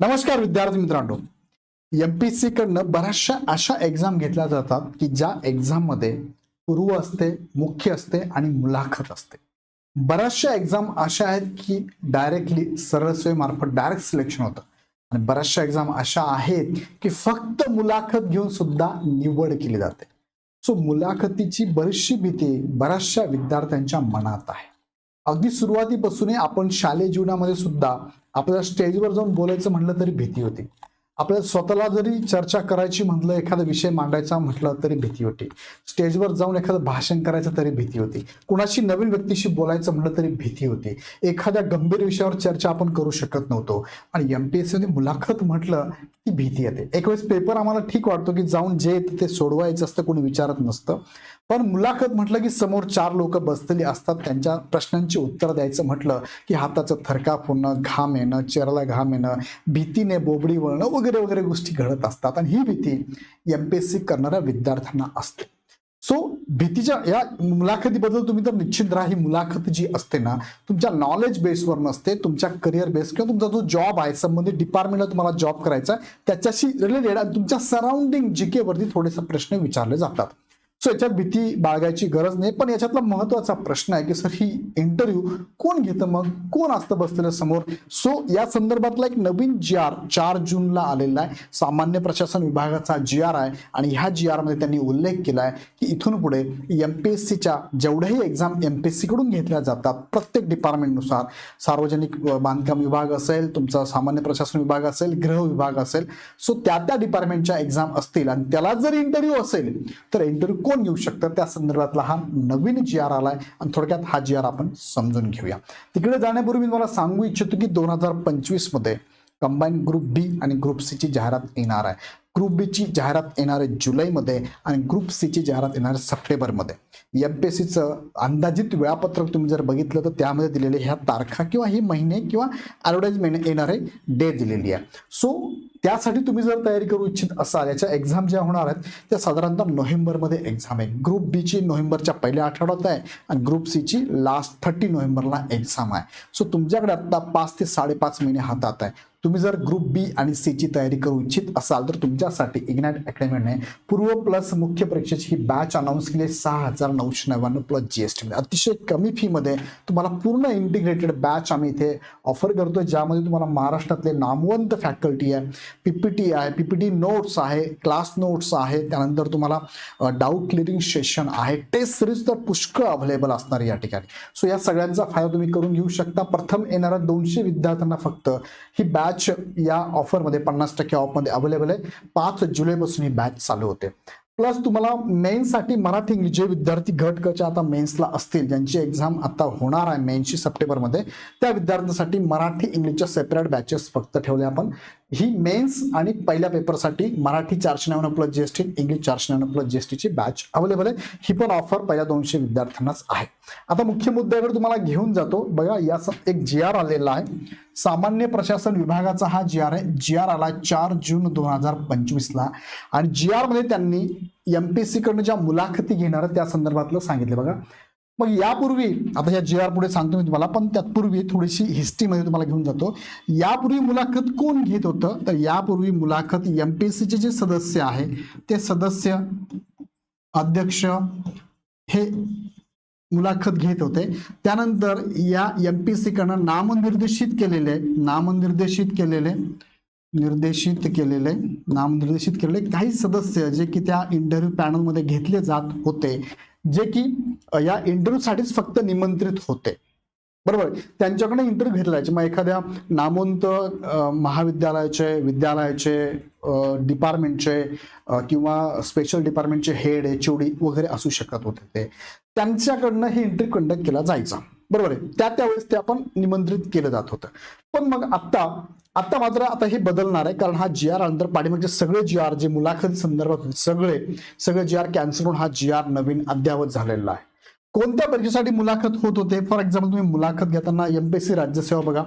नमस्कार विद्यार्थी मित्रांनो. एम पी सी कडनं बऱ्याचशा अशा एक्झाम घेतल्या जातात की ज्या एक्झाममध्ये पूर्व असते मुख्य असते आणि मुलाखत असते. बऱ्याचशा एक्झाम अशा आहेत की डायरेक्टली सरळ सेवेमार्फत डायरेक्ट सिलेक्शन होतं. आणि बऱ्याचशा एक्झाम अशा आहेत की फक्त मुलाखत घेऊन सुद्धा निवड केली जाते. सो मुलाखतीची बरीचशी भीती बऱ्याचशा विद्यार्थ्यांच्या मनात आहे. अगदी सुरुवातीपासून आपण शालेय जीवनामध्ये सुद्धा आपल्याला स्टेजवर जाऊन बोलायचं म्हटलं तरी भीती होती. आपल्याला स्वतःला जरी चर्चा करायची म्हटलं एखादा विषय मांडायचा म्हटलं तरी भीती होती. स्टेजवर जाऊन एखादं भाषण करायचं तरी भीती होती. कुणाशी नवीन व्यक्तीशी बोलायचं म्हटलं तरी भीती होती. एखाद्या गंभीर विषयावर चर्चा आपण करू शकत नव्हतो. आणि एम पी एस सी मुलाखत म्हटलं की भीती येते. एक वेळेस पेपर आम्हाला ठीक वाटतो की जाऊन जे येतं ते सोडवायचं असतं कोणी विचारत नसतं. पण मुलाखत म्हटलं की समोर चार लोक बसलेली असतात त्यांच्या प्रश्नांची उत्तर द्यायचं म्हटलं की हाताचं थरकाप होणं घाम येणं चेहऱ्याला घाम येणं भीतीने बोबडी वळणं वगैरे वगैरे गोष्टी घडत असतात. आणि ही भीती एम पी एस सी करणाऱ्या विद्यार्थ्यांना असते. सो भीतीच्या या मुलाखतीबद्दल तुम्ही तर निश्चित राहा. ही मुलाखत जी असते ना तुमच्या नॉलेज बेसवर नसते. तुमच्या करिअर बेस किंवा तुमचा जो जॉब आहे संबंधित डिपार्टमेंटला तुम्हाला जॉब करायचा आहे त्याच्याशी रिलेटेड आणि तुमच्या सराउंडिंग जी थोडेसे प्रश्न विचारले जातात. सो याच्यात भीती बाळगायची गरज नाही पण याच्यातला महत्त्वाचा प्रश्न आहे की सर ही इंटरव्ह्यू कोण घेतं मग? कोण असतं बसलेलं समोर? सो या संदर्भातला एक नवीन जी आर चार जूनला आलेला आहे. सामान्य प्रशासन विभागाचा जी आर आहे आणि ह्या जी आरमध्ये त्यांनी उल्लेख केला आहे की इथून पुढे एम पी एस सीच्या जेवढ्याही एक्झाम एम पी एस सीकडून घेतल्या जातात प्रत्येक डिपार्टमेंटनुसार सार्वजनिक बांधकाम विभाग असेल तुमचा सामान्य प्रशासन विभाग असेल गृह विभाग असेल सो त्या त्या डिपार्टमेंटच्या एक्झाम असतील आणि त्याला जर इंटरव्ह्यू असेल तर इंटरव्ह्यू कोण घेऊ शकतं? त्या संदर्भातला हा नवीन जी आर आलाय आणि थोडक्यात हा जी आर आपण समजून घेऊया. तिकडे जाण्यापूर्वी मी मला सांगू इच्छितो की दोन हजार पंचवीसमध्ये कंबाईन ग्रुप बी आणि ग्रुप सी ची जाहिरात येणार आहे. ग्रुप बीची जाहिरात येणार आहे जुलैमध्ये आणि ग्रुप सीची जाहिरात येणार आहे सप्टेंबरमध्ये. एम पी एस सीचं अंदाजित वेळापत्रक तुम्ही जर बघितलं तर त्यामध्ये दिलेले ह्या तारखा किंवा हे महिने किंवा ॲडव्हर्टाईजमेंट येणारे डेट दिलेली आहे. सो त्यासाठी तुम्ही जर तयारी करू इच्छित असाल याच्या एक्झाम ज्या होणार आहेत त्या साधारणतः नोव्हेंबरमध्ये एक्झाम आहे. ग्रुप बीची नोव्हेंबरच्या पहिल्या आठवड्यात आहे आणि ग्रुप सी ची लास्ट थर्टी नोव्हेंबरला एक्झाम आहे. सो तुमच्याकडे आत्ता पाच ते साडेपाच महिने हातात आहे. तुम्ही जर ग्रुप बी आणि सी ची तयारी करू इच्छित असाल तर तुमच्यासाठी इग्नाइट अकॅडमीने पूर्व प्लस मुख्य परीक्षेची ही बॅच अनाऊन्स केली आहे. सहा हजार नऊशे नव्याण्णव प्लस जी एस टीमध्ये अतिशय कमी फीमध्ये तुम्हाला पूर्ण इंटिग्रेटेड बॅच आम्ही इथे ऑफर करतोय ज्यामध्ये तुम्हाला महाराष्ट्रातले नामवंत फॅकल्टी आहे पीपीटी आहे पीपीटी नोट्स आहे क्लास नोट्स आहे त्यानंतर तुम्हाला डाऊट क्लिअरिंग सेशन आहे टेस्ट सिरीज तर पुष्कळ अवेलेबल असणार या ठिकाणी. सो या सगळ्यांचा फायदा तुम्ही करून घेऊ शकता. प्रथम येणाऱ्या दोनशे विद्यार्थ्यांना फक्त ही बॅच या ऑफरमध्ये पन्नास टक्के ऑफमध्ये अवेलेबल आहे. पाच जुलैपासून ही बॅच चालू होते. प्लस तुम्हाला मेन्ससाठी मराठी इंग्लिश जे विद्यार्थी घटकच्या आता मेन्सला असतील ज्यांची एक्झाम आता होणार आहे मेन्सची सप्टेंबरमध्ये त्या विद्यार्थ्यांसाठी मराठी इंग्लिशच्या सेपरेट बॅचेस फक्त ठेवले आपण. ही मेन्स आणि पहिल्या पेपरसाठी मराठी चारशे नव्याण्णव plus G S T English चारशे नव्याण्णव प्लस जी एस टीची बॅच अवेलेबल आहे. ही पण ऑफर पहिल्या दोनशे विद्यार्थ्यांनाच आहे. आता मुख्य मुद्द्याकडे तुम्हाला घेऊन जातो. बघा या एक जी आर आलेला आहे. सामान्य प्रशासन विभागाचा हा जी आर आहे. जी आर आला चार जून दोन हजार पंचवीसला. आणि जी आरमध्ये त्यांनी एम पी सी कडनं ज्या मुलाखती घेणार त्या संदर्भातलं सांगितलं. बघा. मग यापूर्वी आता या जी आर पुढे सांगतो मी तुम्हाला पण त्यापूर्वी थोडीशी हिस्ट्रीमध्ये तुम्हाला घेऊन जातो. यापूर्वी मुलाखत कोण घेत होतं? तर यापूर्वी मुलाखत एम पी सीचे जे सदस्य आहे ते सदस्य अध्यक्ष हे मुलाखत घेत होते. त्यानंतर या एम पी सी कडनं नामनिर्देशित केलेले नामनिर्देशित केलेले निर्देशित केलेले नामनिर्देशित केलेले काही सदस्य जे की त्या इंटरव्ह्यू पॅनलमध्ये घेतले जात होते. जे की या इंटरव्ह्यूसाठीच फक्त निमंत्रित होते. बरोबर? त्यांच्याकडे इंटरव्ह्यू घेतला जायचे मग एखाद्या नामवंत महाविद्यालयाचे विद्यालयाचे डिपार्टमेंटचे किंवा स्पेशल डिपार्टमेंटचे हेड एच वगैरे असू शकत होते ते. त्यांच्याकडनं हे इंटरव्ह्यू कंडक्ट केला जायचा. बरोबर आहे? त्या त्यावेळेस ते आपण निमंत्रित केलं जात होतं. पण मग आता आता मात्र आता हे बदलणार आहे कारण हा जी आर नंतर पाठीमागचे सगळे जी आर जे मुलाखती संदर्भात होते, सगळे सगळे जी आर कॅन्सल होऊन हा जी आर नवीन अद्यावत झालेला आहे. कोणत्या परीक्षेसाठी मुलाखत होत होते? फॉर एक्झाम्पल तुम्ही मुलाखत घेताना एमपीएससी राज्यसेवा बघा.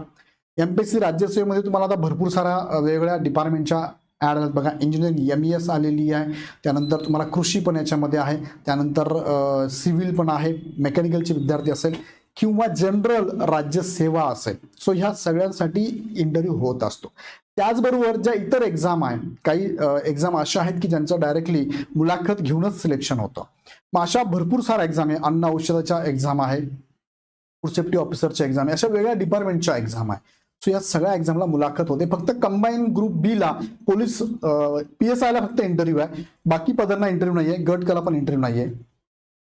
एमपीएससी राज्यसेवेमध्ये तुम्हाला आता भरपूर साऱ्या वेगवेगळ्या डिपार्टमेंटच्या ॲड आल्यात बघा इंजिनिअरिंग एम ई एस आलेली आहे. त्यानंतर तुम्हाला कृषी पण याच्यामध्ये आहे. त्यानंतर सिव्हिल पण आहे. मेकॅनिकलचे विद्यार्थी असेल किंवा जनरल राज्य सेवा असेल. सो ह्या सगळ्यांसाठी इंटरव्ह्यू होत असतो. त्याचबरोबर ज्या इतर एक्झाम आहे काही एक्झाम अशा आहेत की ज्यांचं डायरेक्टली मुलाखत घेऊनच सिलेक्शन होतं. मग अशा भरपूर साऱ्या एक्झाम आहे. अन्न औषधाच्या एक्झाम आहे. फूड सेफ्टी ऑफिसरच्या एक्झाम आहे. अशा वेगळ्या डिपार्टमेंटच्या एक्झाम आहे. सो या सगळ्या एक्झामला मुलाखत होते. फक्त कंबाईन ग्रुप बी ला पोलीस पी एस आयला फक्त इंटरव्ह्यू आहे. बाकी पदांना इंटरव्ह्यू नाहीये. गट कला पण इंटरव्ह्यू नाहीये.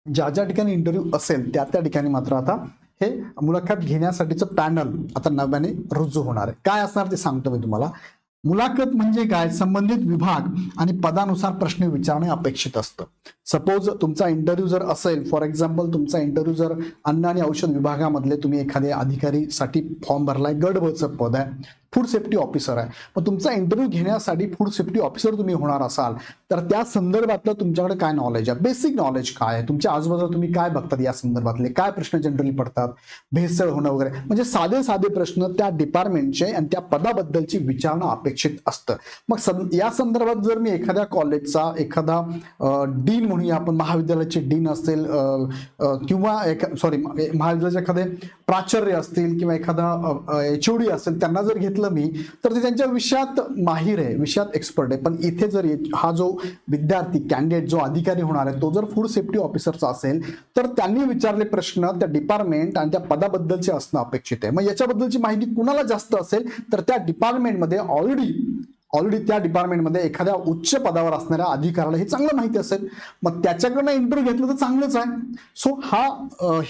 ज्या ज्या ठिकाणी इंटरव्ह्यू असेल त्या त्या ठिकाणी मात्र आता हे मुलाखत घेण्यासाठीचं पॅनल आता नव्याने रुजू होणार आहे. काय असणार ते सांगतो मी तुम्हाला. मुलाखत म्हणजे काय? संबंधित विभाग आणि पदानुसार प्रश्न विचारणे अपेक्षित असतं. सपोज तुमचा इंटरव्ह्यू जर असेल फॉर एक्झाम्पल तुमचा इंटरव्ह्यू जर अन्न आणि औषध विभागामधले तुम्ही एखाद्या अधिकारीसाठी फॉर्म भरलाय गडबचं पद आहे. फूड सेफ्टी ऑफिसर आहे. मग तुमचा इंटरव्ह्यू घेण्यासाठी फूड सेफ्टी ऑफिसर तुम्ही होणार असाल. तर त्या संदर्भातलं तुमच्याकडे काय नॉलेज आहे? बेसिक नॉलेज काय आहे? तुमच्या आजूबाजूला तुम्ही काय बघतात या संदर्भातले? काय प्रश्न जनरली पडतात? भेसळ होणं वगैरे. म्हणजे साधे साधे प्रश्न त्या डिपार्टमेंटचे आणि त्या पदाबद्दलची विचारणं अपेक्षित असतं. मग सं- या संदर्भात जर मी एखाद्या कॉलेजचा एखादा डीन म्हणूया आपण महाविद्यालयाचे डीन असेल किंवा एक किंवा सॉरी महाविद्यालयाचे एखादे प्राचार्य असतील किंवा एखादा एच डी असेल त्यांना जर घेतलं मी तर ते त्यांच्या विषयात माहीर आहे विषयात एक्सपर्ट आहे. पण इथे जर हा जो विद्यार्थी कॅन्डिडेट जो अधिकारी होणार आहे तो जर फूड सेफ्टी ऑफिसरचा असेल तर त्यांनी विचारले प्रश्न त्या डिपार्टमेंट आणि त्या पदाबद्दलचे असणं अपेक्षित आहे. मग याच्याबद्दलची माहिती कुणाला जास्त असेल तर त्या डिपार्टमेंटमध्ये ऑलरेडी ऑलरेडी त्या डिपार्टमेंटमध्ये एखाद्या उच्च पदावर असणाऱ्या अधिकाऱ्याला हे चांगलं माहिती असेल. मग त्याच्याकडनं इंटरव्ह्यू घेतलं तर चांगलंच आहे. सो हा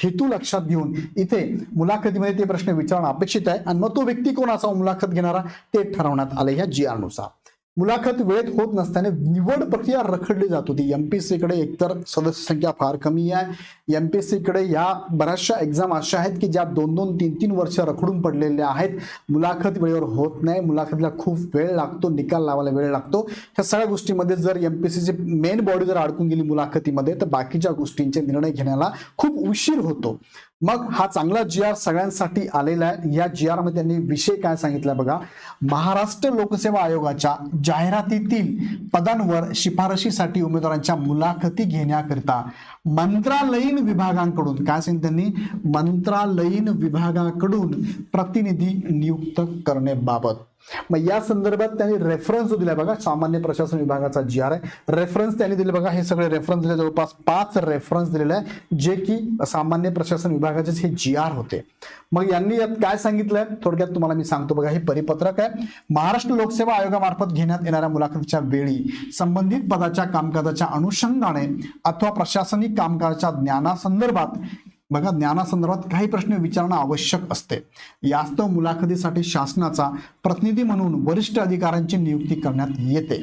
हेतू लक्षात घेऊन इथे मुलाखतीमध्ये ते प्रश्न विचारणं अपेक्षित आहे. आणि मग तो व्यक्ती कोण असा मुलाखत घेणारा ते ठरवण्यात आले ह्या जी नुसार. मुलाखत वेळेत होत नसल्याने निवड प्रक्रिया रखडली जात होती. एमपीएससी कडे एकतर सदस्य संख्या फार कमी आहे. एमपीएससी कडे या बऱ्याचशा एक्झाम अशा आहेत की ज्या दोन दोन तीन तीन वर्ष रखडून पडलेल्या आहेत. मुलाखत वेळेवर होत नाही. मुलाखतीला खूप वेळ लागतो. निकाल लावायला वेळ लागतो. ह्या सगळ्या गोष्टीमध्ये जर एमपीएससीची मेन बॉडी जर अडकून गेली मुलाखतीमध्ये तर बाकीच्या गोष्टींचे निर्णय घेण्याला खूप उशीर होतो. मग हा चांगला जी आर सगळ्यांसाठी आलेला आहे. या जी आरमध्ये त्यांनी विषय काय सांगितलाय बघा. महाराष्ट्र लोकसेवा आयोगाच्या जाहिरातीतील पदांवर शिफारशीसाठी उमेदवारांच्या मुलाखती घेण्याकरिता मंत्रालयीन विभागांकडून काय सांगितलं त्यांनी? मंत्रालयीन विभागाकडून प्रतिनिधी नियुक्त करण्याबाबत. मग या संदर्भात त्यांनी रेफरन्स जो दिलाय बघा सामान्य प्रशासन विभागाचा जी आर आहे. रेफरन्स त्यांनी दिले बघा हे सगळे रेफरन्स दिले. जवळपास पाच रेफरन्स दिलेले आहे जे की सामान्य प्रशासन विभागाचेच हे जी आर होते. मग यांनी यात काय सांगितलंय? थोडक्यात तुम्हाला मी सांगतो बघा हे परिपत्रक आहे. महाराष्ट्र लोकसेवा आयोगामार्फत घेण्यात येणाऱ्या मुलाखतीच्या वेळी संबंधित पदाच्या कामकाजाच्या अनुषंगाने अथवा प्रशासनिक कामकाजाच्या ज्ञानासंदर्भात बघा ज्ञानासंदर्भात काही प्रश्न विचारणं आवश्यक असते. यास्तव मुलाखतीसाठी शासनाचा प्रतिनिधी म्हणून वरिष्ठ अधिकाऱ्यांची नियुक्ती करण्यात येते.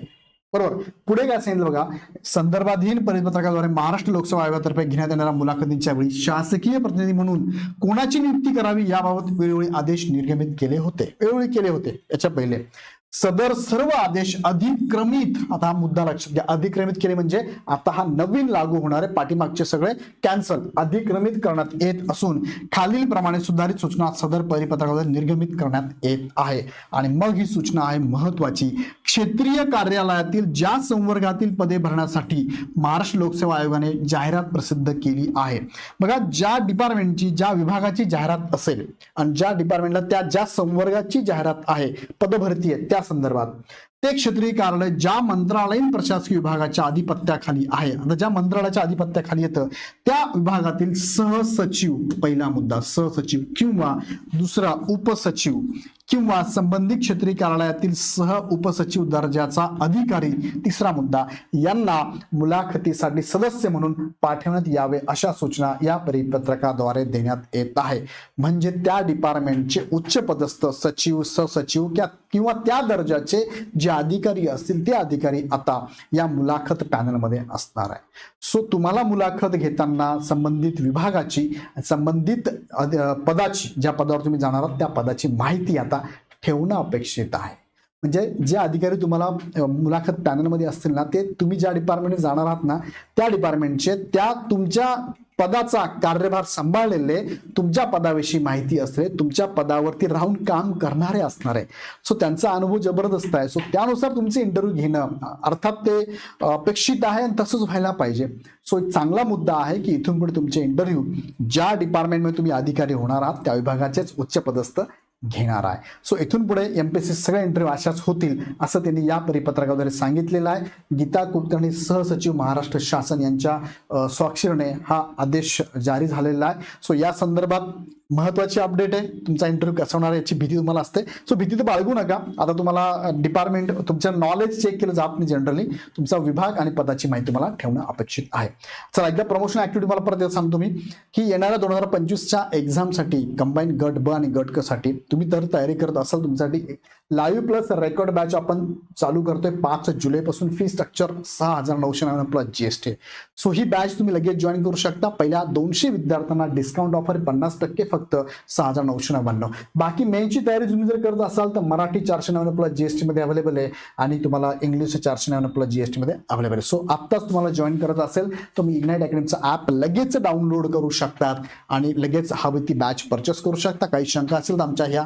बरोबर. पुढे काय सांगितलं बघा संदर्भाधीन परिपत्रकाद्वारे महाराष्ट्र लोकसेवा आयोगातर्फे घेण्यात येणाऱ्या मुलाखतींच्या वेळी शासकीय प्रतिनिधी म्हणून कोणाची नियुक्ती करावी याबाबत वेळोवेळी आदेश निर्गमित केले होते. वेळोवेळी केले होते याच्या पहिले. सदर सर्व आदेश अधिक्रमित आता हा मुद्दा लक्षात घ्या अधिक्रमित केले म्हणजे आता हा नवीन लागू होणारे पाठीमागचे सगळे कॅन्सल अधिक्रमित करण्यात येत असून खालील प्रमाणे सुधारित सूचना सदर परिपत्रकाद्वारे निर्गमित करण्यात येत आहे. आणि मग ही सूचना आहे महत्वाची क्षेत्रीय कार्यालयातील ज्या संवर्गातील पदे भरण्यासाठी महाराष्ट्र लोकसेवा आयोगाने जाहिरात प्रसिद्ध केली आहे. बघा ज्या डिपार्टमेंटची ज्या विभागाची जाहिरात असेल आणि ज्या डिपार्टमेंटला त्या ज्या संवर्गाची जाहिरात आहे पदभरती आहे त्या संदर्भात. ते क्षेत्रीय कार्यालय ज्या मंत्रालयीन प्रशासकीय विभागाच्या अधिपत्याखाली आहे आता ज्या मंत्रालयाच्या अधिपत्याखाली येतं त्या विभागातील सहसचिव पहिला मुद्दा सहसचिव किंवा दुसरा उपसचिव किंवा संबंधित क्षेत्रीय कार्यालयातील सह उपसचिव दर्जाचा अधिकारी तिसरा मुद्दा. यांना मुलाखतीसाठी सदस्य म्हणून पाठवण्यात यावे अशा सूचना या परिपत्रकाद्वारे देण्यात येत आहे. म्हणजे त्या डिपार्टमेंटचे उच्च पदस्थ सचिव सहसचिव किंवा त्या दर्जाचे जे अधिकारी असतील ते अधिकारी आता या मुलाखत पॅनलमध्ये असणार आहे. सो तुम्हाला मुलाखत घेताना संबंधित विभागाची संबंधित पदाची ज्या पदावर तुम्ही जाणार आहात त्या पदाची माहिती आता ठेवणं अपेक्षित आहे. म्हणजे जे अधिकारी तुम्हाला मुलाखत पॅनलमध्ये असतील ना ते तुम्ही ज्या डिपार्टमेंट जाणार आहात ना त्या डिपार्टमेंटचे त्या तुमच्या पदाचा कार्यभार सांभाळलेले तुमच्या पदाविषयी माहिती असते तुमच्या पदावरती राहून काम करणारे असणार. आहे सो त्यांचा अनुभव जबरदस्त आहे. सो त्यानुसार तुमचे इंटरव्ह्यू घेणं अर्थात ते अपेक्षित आहे आणि तसंच व्हायला पाहिजे. सो एक चांगला मुद्दा आहे की इथून पुढे तुमचे इंटरव्ह्यू ज्या डिपार्टमेंटमध्ये तुम्ही अधिकारी होणार आहात त्या विभागाचेच उच्च पदस्थ घेणार आहे. सो इथून पुढे एम पी एस सी सगळ्या इंटरव्ह्यू अशाच होतील असं त्यांनी या परिपत्रकाद्वारे सांगितलेलं आहे. गीता कुलकर्णी सहसचिव महाराष्ट्र शासन यांच्या स्वाक्षरीने हा आदेश जारी झालेला आहे. सो या संदर्भात महत्वाची अपडेट आहे. तुमचा इंटरव्ह्यू कसा होणार याची भीती तुम्हाला असते. सो भीती तर बाळगू नका. आता तुम्हाला डिपार्टमेंट तुमचं नॉलेज चेक केलं जात नाही जनरली तुमचा विभाग आणि पदाची माहिती तुम्हाला ठेवणं अपेक्षित आहे. चला एकदा प्रमोशन ऍक्टिव्हिटी मला परत सांगतो मी की येणाऱ्या दोन हजार पंचवीसच्या एक्झामसाठी कंबाईन गट ब आणि गट क साठी तुम्ही तर तयारी करत असाल तुमच्यासाठी लाईव्ह प्लस रेकॉर्ड बॅच आपण चालू करतोय पाच जुलैपासून. फी स्ट्रक्चर सहा हजार नऊशे नव्याण्णव प्लस जीएसटी सो ही बॅच तुम्ही लगेच जॉईन करू शकता. पहिल्या दोनशे विद्यार्थ्यांना डिस्काउंट ऑफर पन्नास टक्के फक्त सहा हजार नऊशे नव्याण्णव. बाकी मेनची तयारी तुम्ही जर करत असाल तर मराठी चारशे नव्याण्णव प्लस जीएसटी मध्ये अवेलेबल आहे आणि तुम्हाला इंग्लिश चारशे नव्याण्णव प्लस जीएसटी मध्ये अवेलेबल आहे. सो आत्ताच तुम्हाला जॉईन करत असेल तुम्ही मी इग्नाइट अकॅडमीचं ॲप लगेच डाउनलोड करू शकतात आणि लगेच हवी ती बॅच परचेस करू शकता. काही शंका असेल तर आमच्या ह्या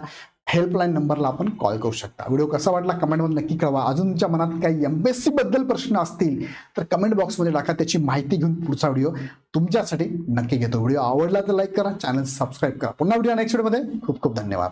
हेल्पलाईन नंबरला आपण कॉल करू शकता. व्हिडिओ कसा वाटला कमेंटमध्ये नक्की कळवा. अजून तुमच्या मनात काही एम एसबद्दल प्रश्न असतील तर कमेंट बॉक्समध्ये टाका. त्याची माहिती घेऊन पुढचा व्हिडिओ तुमच्यासाठी नक्की घेतो. व्हिडिओ आवडला तर लाईक करा. चॅनल सबस्क्राईब करा. पुन्हा व्हिडिओ नेक्स्ट व्हिडिओमध्ये खूप खूप धन्यवाद.